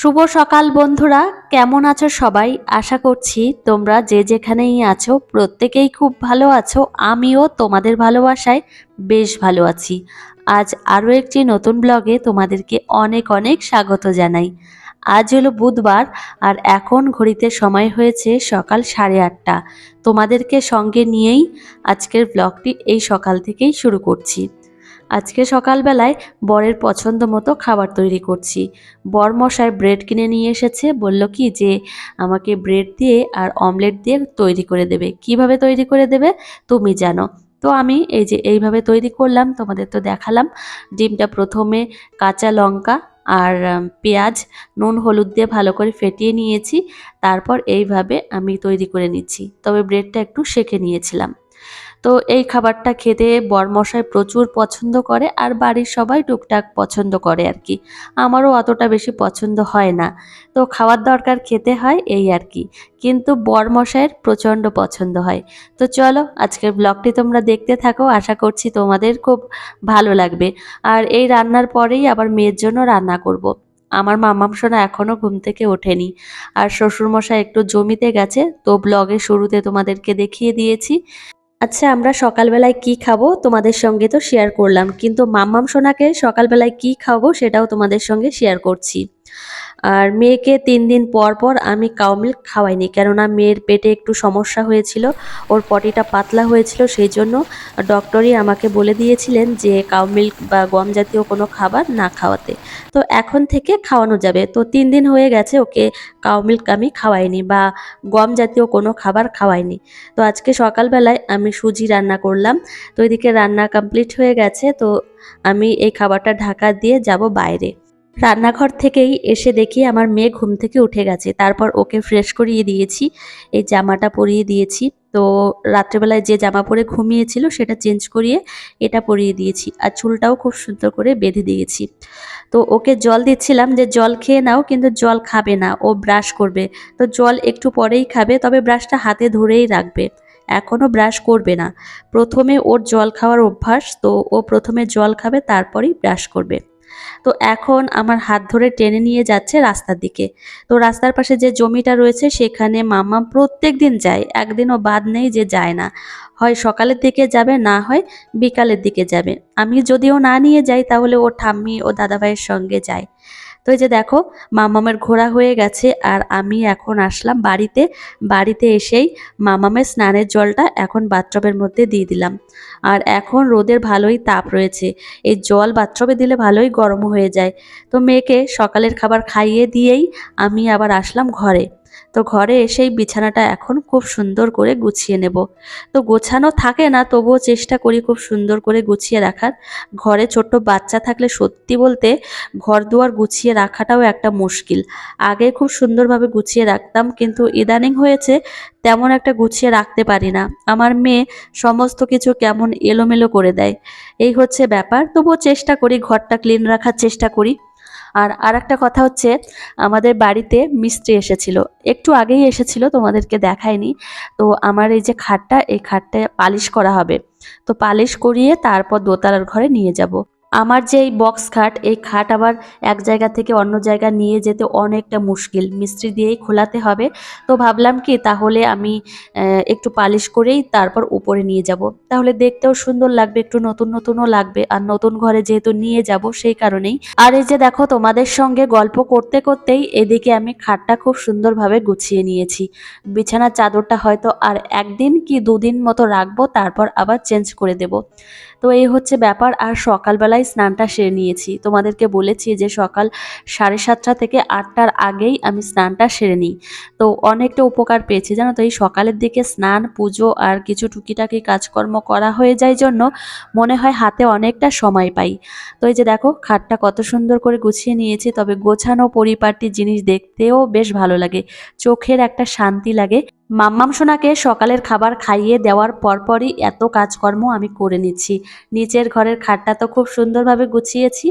শুভ সকাল বন্ধুরা, কেমন আছো সবাই? আশা করছি তোমরা যে যেখানেই আছো, প্রত্যেকেই খুব ভালো আছো। আমিও তোমাদের ভালোবাসায় বেশ ভালো আছি। আজ আরও একটি নতুন ব্লগে তোমাদেরকে অনেক অনেক স্বাগত জানাই। আজ হলো বুধবার আর এখন ঘড়িতে সময় হয়েছে সকাল সাড়ে আটটা। তোমাদেরকে সঙ্গে নিয়েই আজকের ব্লগটি এই সকাল থেকেই শুরু করছি। আজকে সকালবেলায় বরের পছন্দ মতো খাবার তৈরি করছি। বর মশাই ব্রেড কিনে নিয়ে এসেছে। বলল কি যে, আমাকে ব্রেড দিয়ে আর অমলেট দিয়ে তৈরি করে দেবে। কীভাবে তৈরি করে দেবে? তুমি জানো। তো আমি এই যে এইভাবে তৈরি করলাম, তোমাদের তো দেখালাম। ডিমটা প্রথমে কাঁচা লঙ্কা আর পেঁয়াজ, নুন, হলুদ দিয়ে ভালো করে ফেটিয়ে নিয়েছি। তারপর এইভাবে আমি তৈরি করে নিচ্ছি। তবে ব্রেডটা একটু সেঁকে নিয়েছিলাম। তো এই খাবারটা খেতে বরমশাই প্রচুর পছন্দ করে আর বাড়ির সবাই টুকটাক পছন্দ করে আর কি। আমারও অতটা বেশি পছন্দ হয় না। তো খাওয়ার দরকার খেতে হয় এই আর কি। কিন্তু বরমশাইয়ের প্রচণ্ড পছন্দ হয়। তো চলো, আজকের ব্লগটি তোমরা দেখতে থাকো। আশা করছি তোমাদের খুব ভালো লাগবে। আর এই রান্নার পরেই আবার মেয়ের জন্য রান্না করব। আমার মামাম সোনা এখনও ঘুম থেকে ওঠেনি। আর শ্বশুরমশাই একটু জমিতে গেছে, তো ব্লগের শুরুতে তোমাদেরকে দেখিয়ে দিয়েছি। আচ্ছা আমরা সকালবেলায় কি খাব? তোমাদের সঙ্গে তো শেয়ার করলাম। কিন্তু মাম্মাম সোনাকে সকালবেলায় কি খাব সেটাও তোমাদের সঙ্গে শেয়ার করছি। আর মেয়েকে তিন দিন পর পর আমি কাউ মিল্ক খাওয়াইনি, কেননা মেয়ের পেটে একটু সমস্যা হয়েছিল, ওর পটিটা পাতলা হয়েছিল, সেই জন্য ডক্টরই আমাকে বলে দিয়েছিলেন যে কাউ মিল্ক বা গম জাতীয় কোনো খাবার না খাওয়াতে। তো এখন থেকে খাওয়ানো যাবে। তো তিন দিন হয়ে গেছে ওকে কাউ মিল্ক আমি খাওয়াইনি বা গম জাতীয় কোনো খাবার খাওয়াইনি। তো আজকে সকালবেলায় আমি সুজি রান্না করলাম। তো এদিকে রান্না কমপ্লিট হয়ে গেছে, তো আমি এই খাবারটা ঢাকা দিয়ে যাব বাইরে। রান্নাঘর থেকেই এসে দেখি আমার মেয়ে ঘুম থেকে উঠে গেছে। তারপর ওকে ফ্রেশ করিয়ে দিয়েছি, এই জামাটা পরিয়ে দিয়েছি। তো রাত্রেবেলায় যে জামা পরে ঘুমিয়েছিল সেটা চেঞ্জ করিয়ে এটা পরিয়ে দিয়েছি আর চুলটাও খুব সুন্দর করে বেঁধে দিয়েছি। তো ওকে জল দিচ্ছিলাম যে জল খেয়ে নাও কিন্তু জল খাবে না, ও ব্রাশ করবে। তো জল একটু পরেই খাবে, তবে ব্রাশটা হাতে ধরেই রাখবে। এখনও ব্রাশ করবে না। প্রথমে ওর জল খাওয়ার অভ্যাস, তো ও প্রথমে জল খাবে, তারপরেই ব্রাশ করবে। তো এখন আমার হাত ধরে টেনে নিয়ে যাচ্ছে রাস্তার দিকে। তো রাস্তার পাশে যে জমিটা রয়েছে সেখানে মামা প্রত্যেক দিন যায়, একদিনও বাদ নেই যে যায় না। হয় সকালের দিকে যাবে, না হয় বিকালের দিকে যাবে। আমি যদিও না নিয়ে যাই তাহলে ও ঠাম্মি ও দাদাভাইয়ের সঙ্গে যায়। তো এই যে দেখো, মামামের ঘোরা হয়ে গেছে আর আমি এখন আসলাম বাড়িতে। বাড়িতে এসেই মামামের স্নানের জলটা এখন বাথটবের মধ্যে দিয়ে দিলাম। আর এখন রোদের ভালোই তাপ রয়েছে। এই জল বাথটবে দিলে ভালোই গরম হয়ে যায়। তো মেয়েকে সকালের খাবার খাইয়ে দিয়েই আমি আবার আসলাম ঘরে। তো ঘরে এসেই বিছানাটা এখন খুব সুন্দর করে গুছিয়ে নেব। তো গোছানো থাকে না, তবুও চেষ্টা করি খুব সুন্দর করে গুছিয়ে রাখার। ঘরে ছোট্ট বাচ্চা থাকলে সত্যি বলতে ঘর দুয়ার গুছিয়ে রাখাটাও একটা মুশকিল। আগে খুব সুন্দরভাবে গুছিয়ে রাখতাম, কিন্তু ইদানিং হয়েছে তেমন একটা গুছিয়ে রাখতে পারি না। আমার মেয়ে সমস্ত কিছু কেমন এলোমেলো করে দেয়। এই হচ্ছে ব্যাপার। তবুও চেষ্টা করি ঘরটা ক্লিন রাখার চেষ্টা করি। আর আর একটা কথা হচ্ছে, আমাদের বাড়িতে মিস্ত্রি এসেছিল। একটু আগেই এসেছিল, তোমাদেরকে দেখায়নি। তো আমার এই যে খাটটা, এই খাটটা পালিশ করা হবে। তো পালিশ করিয়ে তারপর দোতলার ঘরে নিয়ে যাব। আমার যে এই বক্স খাট, এই খাট আবার এক জায়গা থেকে অন্য জায়গা নিয়ে যেতে অনেকটা মুশকিল। মিস্ত্রি দিয়েই খোলাতে হবে। তো ভাবলাম কি, তাহলে আমি একটু পালিশ করেই তারপর উপরে নিয়ে যাব। তাহলে দেখতেও সুন্দর লাগবে, একটু নতুন নতুনও লাগবে। আর নতুন ঘরে যেহেতু নিয়ে যাব, সেই কারণেই। আর এই যে দেখো, তোমাদের সঙ্গে গল্প করতে করতেই এদিকে আমি খাটটা খুব সুন্দরভাবে গুছিয়ে নিয়েছি। বিছানার চাদরটা হয়তো আর একদিন কি দুদিন মতো রাখব, তারপর আবার চেঞ্জ করে দেব। তো এই হচ্ছে ব্যাপার। আর সকালবেলায় স্নানটা সেরে নিয়েছি। তোমাদেরকে বলেছি যে সকাল সাড়ে সাতটা থেকে আটটার আগেই আমি স্নানটা সেরে নিই। তো অনেকটা উপকার পেয়েছি, জানো তো? এই সকালের দিকে স্নান, পুজো আর কিছু টুকিটাকি কাজকর্ম করা হয়ে যায় জন্য মনে হয় হাতে অনেকটা সময় পাই। তো এই যে দেখো, খাটটা কত সুন্দর করে গুছিয়ে নিয়েছি, তবে গোছানো পরিপাটি জিনিস দেখতেও বেশ ভালো লাগে। চোখের একটা শান্তি লাগে। মাম্মাম সোনাকে সকালের খাবার খাইয়ে দেওয়ার পরপরই এত কাজকর্ম আমি করে নিচ্ছি। নিচের ঘরের খাটটা তো খুব সুন্দরভাবে গুছিয়েছি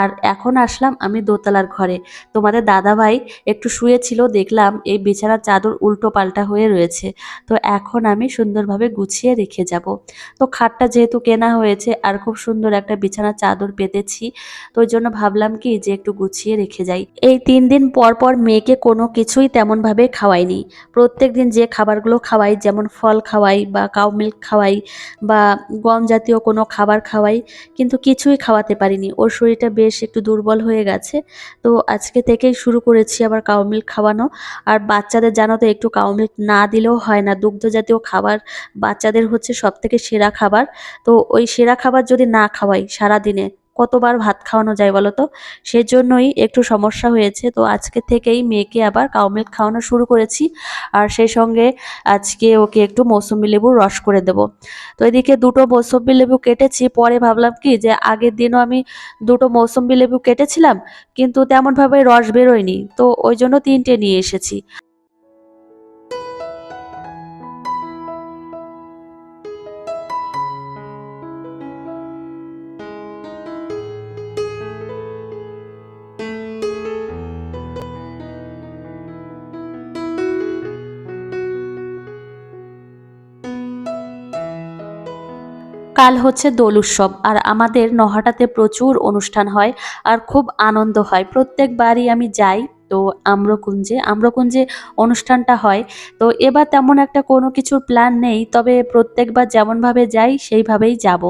আর এখন আসলাম আমি দোতলার ঘরে। তোমাদের দাদাভাই একটু শুয়েছিল, দেখলাম এই বিছানার চাদর উল্টো পাল্টা হয়ে রয়েছে। তো এখন আমি সুন্দরভাবে গুছিয়ে রেখে যাব। তো খাটটা যেহেতু কেনা হয়েছে আর খুব সুন্দর একটা বিছানার চাদর পেতেছি, তো ওই জন্য ভাবলাম কি যে একটু গুছিয়ে রেখে যাই। এই তিন দিন পর পর মেয়েকে কোনো কিছুই তেমনভাবে খাওয়াইনি। প্রত্যেক দিন যে খাবারগুলো খাওয়াই, যেমন ফল খাওয়াই বা কাউ মিল্ক খাওয়াই বা গম জাতীয় কোনো খাবার খাওয়াই, কিন্তু কিছুই খাওয়াতে পারিনি। ওর শরীরটা বেশ একটু দুর্বল হয়ে গেছে। তো আজকে থেকেই শুরু করেছি আবার কাউ মিল্ক খাওয়ানো। আর বাচ্চাদের জানো তো, একটু কাউ মিল্ক না দিলেও হয় না। দুগ্ধ জাতীয় খাবার বাচ্চাদের হচ্ছে সব থেকে সেরা খাবার। তো ওই সেরা খাবার যদি না খাওয়াই সারা দিনে কতবার ভাত খাওয়ানো যায় বলো তো? সেজন্যই একটু সমস্যা হয়েছে। তো আজকে থেকেই মেয়েকে আবার কাউ মিল্ক খাওয়ানো শুরু করেছি। আর সেই সঙ্গে আজকে ওকে একটু মৌসুমি লেবুর রস করে দেব। তো এদিকে দুটো মৌসুমি লেবু কেটেছি। পরে ভাবলাম কি যে আগের দিনও আমি দুটো মৌসুমি লেবু কেটেছিলাম, কিন্তু তেমনভাবে রস বেরোয়নি। তো ওই জন্য তিনটে নিয়ে এসেছি। কাল হচ্ছে দোল উৎসব, আর আমাদের নহাটাতে প্রচুর অনুষ্ঠান হয় আর খুব আনন্দ হয়। প্রত্যেকবারই আমি যাই। তো আম্রকুঞ্জে আম্রকুঞ্জে অনুষ্ঠানটা হয়। তো এবার তেমন একটা কোনো কিছুর প্ল্যান নেই, তবে প্রত্যেকবার যেমনভাবে যাই, সেইভাবেই যাব।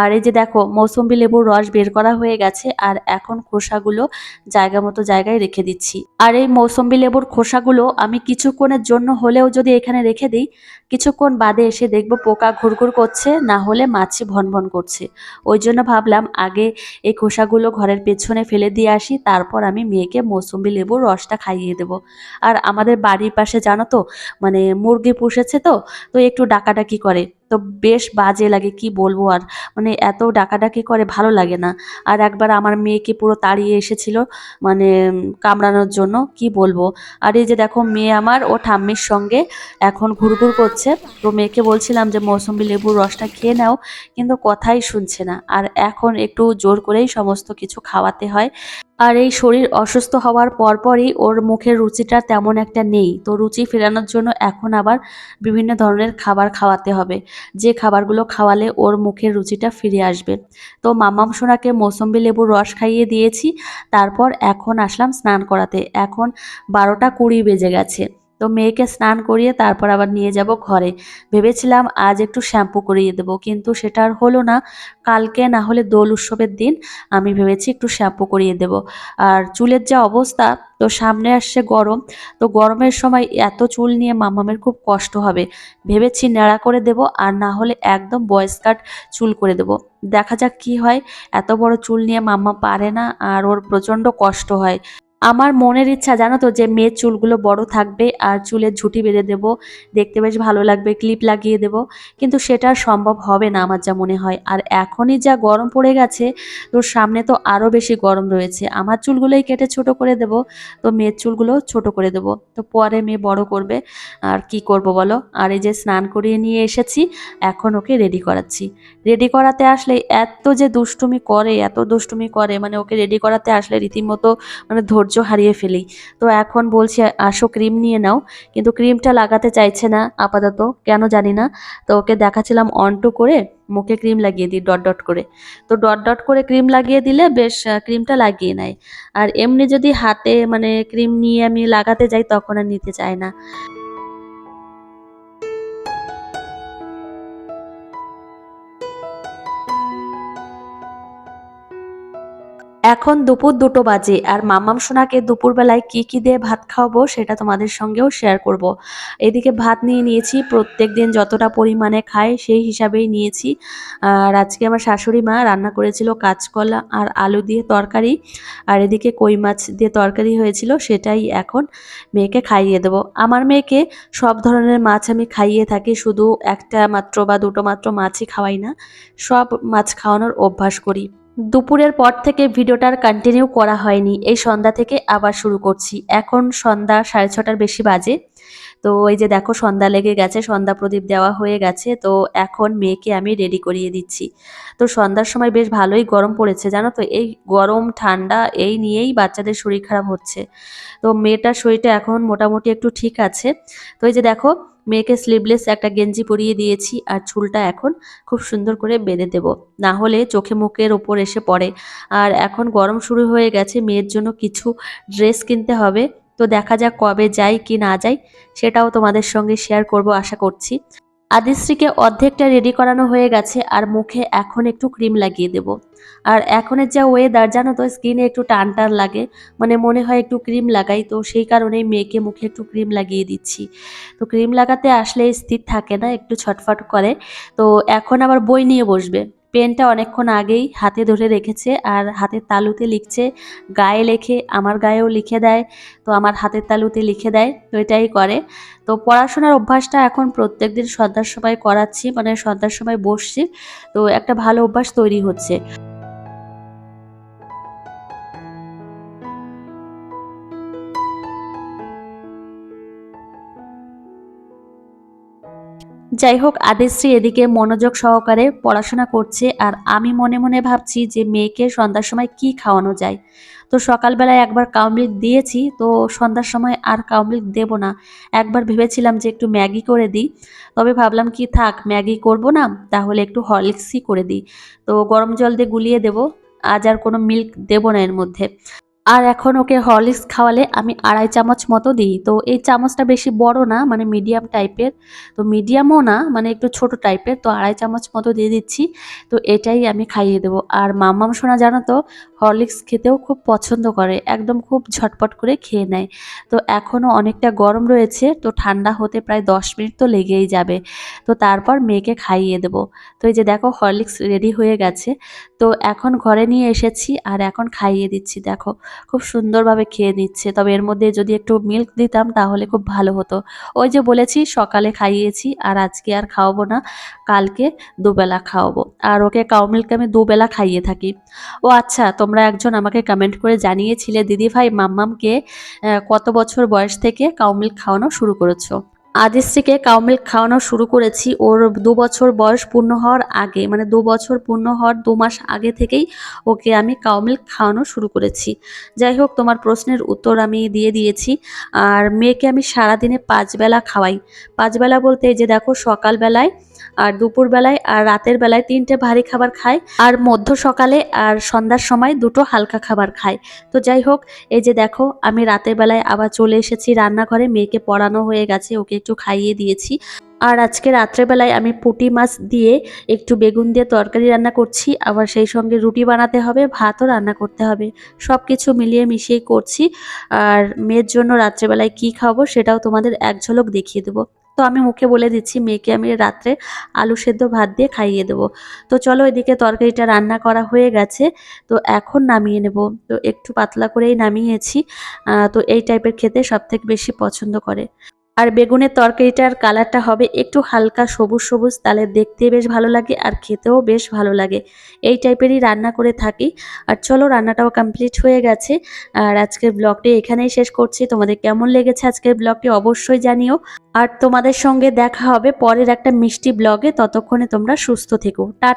আর এই যে দেখো, মৌসুম্বি লেবুর রস বের করা হয়ে গেছে, আর এখন খোসাগুলো জায়গা মতো জায়গায় রেখে দিচ্ছি। আর এই মৌসুম্বি লেবুর খোসাগুলো আমি কিছুক্ষণের জন্য হলেও যদি এখানে রেখে দিই, কিছুক্ষণ বাদে এসে দেখব পোকা ঘুরঘুর করছে, না হলে মাছি ভনভন করছে। ওই জন্য ভাবলাম আগে এই খোসাগুলো ঘরের পেছনে ফেলে দিয়ে আসি, তারপর আমি মেয়েকে মৌসুম্বি লেবুর রসটা খাইয়ে দেব। আর আমাদের বাড়ির পাশে জানো তো মানে মুরগি পুষেছে তো তো একটু ডাকাডাকি করে। তো বেশ বাজে লাগে, কি বলব আর। মানে এত ডাকাডাকি করে, ভালো লাগে না। আর একবার আমার মেয়েকে পুরো তাড়িয়ে এসেছিল মানে কামড়ানোর জন্য, কি বলব। আর এই যে দেখো, মেয়ে আমার, ও ঠাম্মির সঙ্গে এখন ঘুরঘুর করছে। তো মেয়েকে বলছিলাম যে মৌসুম্বি লেবুর রসটা খেয়ে নাও, কিন্তু কথাই শুনছে না। আর এখন একটু জোর করেই সমস্ত কিছু খাওয়াতে হয়। আর এই শরীর অসুস্থ হওয়ার পরপরই ওর মুখের রুচিটা তেমন একটা নেই। তো রুচি ফেরানোর জন্য এখন আবার বিভিন্ন ধরনের খাবার খাওয়াতে হবে। যে খাবারগুলো খাওয়ালে ওর মুখের রুচিটা ফিরে আসবে। তো মামাম সোনাকে মৌসম্বি লেবুর রস খাইয়ে দিয়েছি। তারপর এখন আসলাম স্নান করাতে। এখন বারোটা কুড়ি বেজে গেছে। তো মেয়েকে স্নান করিয়ে তারপর আবার নিয়ে যাব ঘরে। ভেবেছিলাম আজ একটু শ্যাম্পু করিয়ে দেব, কিন্তু সেটা আর হলো না। কালকে না হলে দোল উৎসবের দিন, আমি ভেবেছি একটু শ্যাম্পু করিয়ে দেব। আর চুলের যা অবস্থা, তো সামনে আসছে গরম। তো গরমের সময় এত চুল নিয়ে মামামের খুব কষ্ট হবে। ভেবেছি ন্যাড়া করে দেব, আর না হলে একদম বয়েস কাট চুল করে দেব। দেখা যাক কি হয়, এত বড় চুল নিয়ে মাম্মা পারে না, আর ওর প্রচণ্ড কষ্ট হয়। আমার মনের ইচ্ছা, জানো তো, যে মেয়ের চুলগুলো বড় থাকবে আর চুলের ঝুঁটি বেঁধে দেবো। দেখতে বেশ ভালো লাগবে, ক্লিপ লাগিয়ে দেব। কিন্তু সেটা সম্ভব হবে না আমার যা মনে হয়। আর এখনই যা গরম পড়ে গেছে তো সামনে তো আরও বেশি গরম রয়েছে। আমার চুলগুলোই কেটে ছোট করে দেব, তো মেয়ের চুলগুলো ছোট করে দেব। তো পরে মেয়ে বড় করবে, আর কি করব বলো? আর এই যে স্নান করিয়ে নিয়ে এসেছি, এখন ওকে রেডি করাচ্ছি। রেডি করাতে আসলে এত যে দুষ্টুমি করে, এত দুষ্টুমি করে মানে ওকে রেডি করাতে আসলে রীতিমতো মানে ধৈর্য হারিয়ে ফেলি। তো এখন বলছি, আসো ক্রিম নিয়ে নাও। কিন্তু ক্রিমটা লাগাতে চাইছে না আপাতত, কেন জানি না। তো ওকে দেখাচ্ছিলাম অন টু করে, মুখে ক্রিম লাগিয়ে দিই ডট ডট করে। তো ডট ডট করে ক্রিম লাগিয়ে দিলে বেশ ক্রিমটা লাগিয়ে নেয়। আর এমনি যদি হাতে মানে ক্রিম নিয়ে আমি লাগাতে যাই, তখন আর নিতে চায় না। এখন দুপুর দুটো বাজে আর মামাম সোনাকে দুপুরবেলায় কি কি দিয়ে ভাত খাওয়াবো সেটা তোমাদের সঙ্গেও শেয়ার করব। এদিকে ভাত নিয়ে নিয়েছি, প্রত্যেক দিন যতটা পরিমাণে খায় সেই হিসাবেই নিয়েছি। আর আজকে আমার শাশুড়ি মা রান্না করেছিল কাঁচকলা আর আলু দিয়ে তরকারি। আর এদিকে কই মাছ দিয়ে তরকারি হয়েছিল সেটাই এখন মেয়েকে খাইয়ে দেবো। আমার মেয়েকে সব ধরনের মাছ আমি খাইয়ে থাকি, শুধু একটা মাত্র বা দুটো মাত্র মাছই খাওয়াই না, সব মাছ খাওয়ানোর অভ্যাস করি। দুপুরের পর থেকে ভিডিওটার কন্টিনিউ করা হয়নি। এই সন্ধ্যা থেকে আবার শুরু করছি। এখন সন্ধ্যা সাড়ে ছটার বেশি বাজে। তো এই যে দেখো, সন্ধ্যা লেগে গেছে, সন্ধ্যা প্রদীপ দেওয়া হয়ে গেছে। তো এখন মেয়েকে আমি রেডি করিয়ে দিচ্ছি। তো সন্ধ্যার সময় বেশ ভালোই গরম পড়েছে, জানো তো? এই গরম, ঠান্ডা, এই নিয়েই বাচ্চাদের শরীর খারাপ হচ্ছে। তো মেয়েটার শরীরটা এখন মোটামুটি একটু ঠিক আছে। তো এই যে দেখো মেয়েকে স্লিভলেস একটা গেঞ্জি পরিয়ে দিয়েছি আর চুলটা এখন খুব সুন্দর করে বেঁধে দেব। না হলে চোখে মুখের ওপর এসে পড়ে। আর এখন গরম শুরু হয়ে গেছে, মেয়ের জন্য কিছু ড্রেস কিনতে হবে। তো দেখা যাক কবে যাই কি না যাই, সেটাও তোমাদের সঙ্গে শেয়ার করব, আশা করছি। আদিশ্রীকে অর্ধেকটা রেডি করানো হয়ে গেছে আর মুখে এখন একটু ক্রিম লাগিয়ে দেব। আর এখনের যা ওয়েদার জানো তো স্কিনে একটু টান টান লাগে মানে মনে হয় একটু ক্রিম লাগাই, তো সেই কারণেই মেয়েকে মুখে একটু ক্রিম লাগিয়ে দিচ্ছি। তো ক্রিম লাগাতে আসলে স্থির থাকে না, একটু ছটফট করে। তো এখন আবার বই নিয়ে বসবে। পেনটা অনেকক্ষণ আগেই হাতে ধরে রেখেছে আর হাতের তালুতে লিখছে, গায়ে লেখে, আমার গায়েও লিখে দেয়, তো আমার হাতের তালুতে লিখে দেয়। তো এটাই করে। তো পড়াশোনার অভ্যাসটা এখন প্রত্যেক দিন সন্ধ্যার সময় করাচ্ছি মানে সন্ধ্যার সময় বসছি, তো একটা ভালো অভ্যাস তৈরি হচ্ছে। যাই হোক আদেশ্রী এদিকে মনোযোগ সহকারে পড়াশোনা করছে আর আমি মনে মনে ভাবছি যে মেয়েকে সন্ধ্যার সময় কি খাওয়ানো যায়। তো সকালবেলায় একবার কাউমিল্ক দিয়েছি, তো সন্ধ্যার সময় আর কাউমিল্ক দেব না। একবার ভেবেছিলাম যে একটু ম্যাগি করে দিই, তবে ভাবলাম কি থাক, ম্যাগি করব না, তাহলে একটু হরলিক্সই করে দিই। তো গরম জল দিয়ে গুলিয়ে দেব, আজ আর কোনো মিল্ক দেব না এর মধ্যে। আর এখন ওকে হরলিক্স খাওয়ালে আমি আড়াই চামচ মতো দিই। তো এই চামচটা বেশি বড় না মানে মিডিয়াম টাইপের তো মিডিয়ামও না মানে একটু ছোট টাইপের তো আড়াই চামচ মতো দিয়ে দিচ্ছি। তো এটাই আমি খাইয়ে দেবো। আর মাম্মাম সোনা, জানো তো, হরলিক্স খেতেও খুব পছন্দ করে। একদম খুব ঝটপট করে খেয়ে নেয়। তো এখনও অনেকটা গরম রয়েছে। তো ঠান্ডা হতে প্রায় দশ মিনিট তো লেগেই যাবে। তো তারপর মেয়েকে খাইয়ে দেবো। তো এই যে দেখো, হরলিক্স রেডি হয়ে গেছে। তো এখন ঘরে নিয়ে এসেছি আর এখন খাইয়ে দিচ্ছি। দেখো খুব সুন্দরভাবে খেয়ে নিচ্ছে। তবে এর মধ্যে যদি একটু মিল্ক দিতাম তাহলে খুব ভালো হতো। ওই যে বলেছি, সকালে খাইয়েছি আর আজকে আর খাওয়াবো না, কালকে দুবেলা খাওয়াবো। আর ওকে কাউ মিল্ক আমি দুবেলা খাইয়ে থাকি। ও আচ্ছা তোমরা একজন আমাকে কমেন্ট করে জানিয়েছিলে দিদি ভাই মাম্মামকে কত বছর বয়স থেকে কাউ মিল্ক খাওয়ানো শুরু করেছ? আদিশ্রীকে কাউমিল খাওয়ানো শুরু করেছি। ওর দু বছর বয়স পূর্ণ হওয়ার আগে মানে দু বছর পূর্ণ হওয়ার দু মাস আগে থেকেই ওকে আমি কাউমিল খাওয়ানো শুরু করেছি। যাই হোক, তোমার প্রশ্নের উত্তর আমি দিয়ে দিয়েছি। আর মেয়েকে আমি সারাদিনে পাঁচবেলা খাওয়াই। পাঁচবেলা বলতে যে দেখো, সকালবেলায় আর দুপুরবেলায় আর রাতের বেলায় তিনটে ভারী খাবার খায় আর মধ্য সকালে আর সন্ধ্যার সময় দুটো হালকা খাবার খায়। তো যাই হোক, এই যে দেখো, আমি রাতের বেলায় আবার চলে এসেছি রান্নাঘরে, মেয়েকে পড়ানো হয়ে গেছে, ওকে একটু খাইয়ে দিয়েছি। আর আজকে রাত্রেবেলায় আমি পুঁটি মাছ দিয়ে একটু বেগুন দিয়ে তরকারি রান্না করছি, আবার সেই সঙ্গে রুটি বানাতে হবে, ভাতও রান্না করতে হবে। সব কিছু মিলিয়ে মিশিয়ে করছি, আর মেয়ের জন্য রাত্রেবেলায় কি খাব সেটাও তোমাদের এক ঝলক দেখিয়ে দেবো। তো আমি মুখে বলে দিচ্ছি, মেয়েকে আমি রাত্রে আলু সেদ্ধ ভাত দিয়ে খাইয়ে দেবো। তো চলো এদিকে তরকারিটা রান্না করা হয়ে গেছে, তো এখন নামিয়ে নেব। তো একটু পাতলা করেই নামিয়েছি তো এই টাইপের খেতে সবথেকে বেশি পছন্দ করে। আর বেগুনের তরকারিটার কালারটা হবে একটু হালকা সবুজ সবুজ, তাহলে দেখতে বেশ ভালো লাগে আর খেতেও বেশ ভালো লাগে। এই টাইপেরই রান্না করে থাকি। আর চলো, রান্নাটাও কমপ্লিট হয়ে গেছে। আর আজকের ব্লগটি এখানেই শেষ করছি। তোমাদের কেমন লেগেছে আজকের ব্লগটি অবশ্যই জানিও। আর তোমাদের সঙ্গে দেখা হবে পরের একটা মিষ্টি ব্লগে ততক্ষণে তোমরা সুস্থ থেকো। টা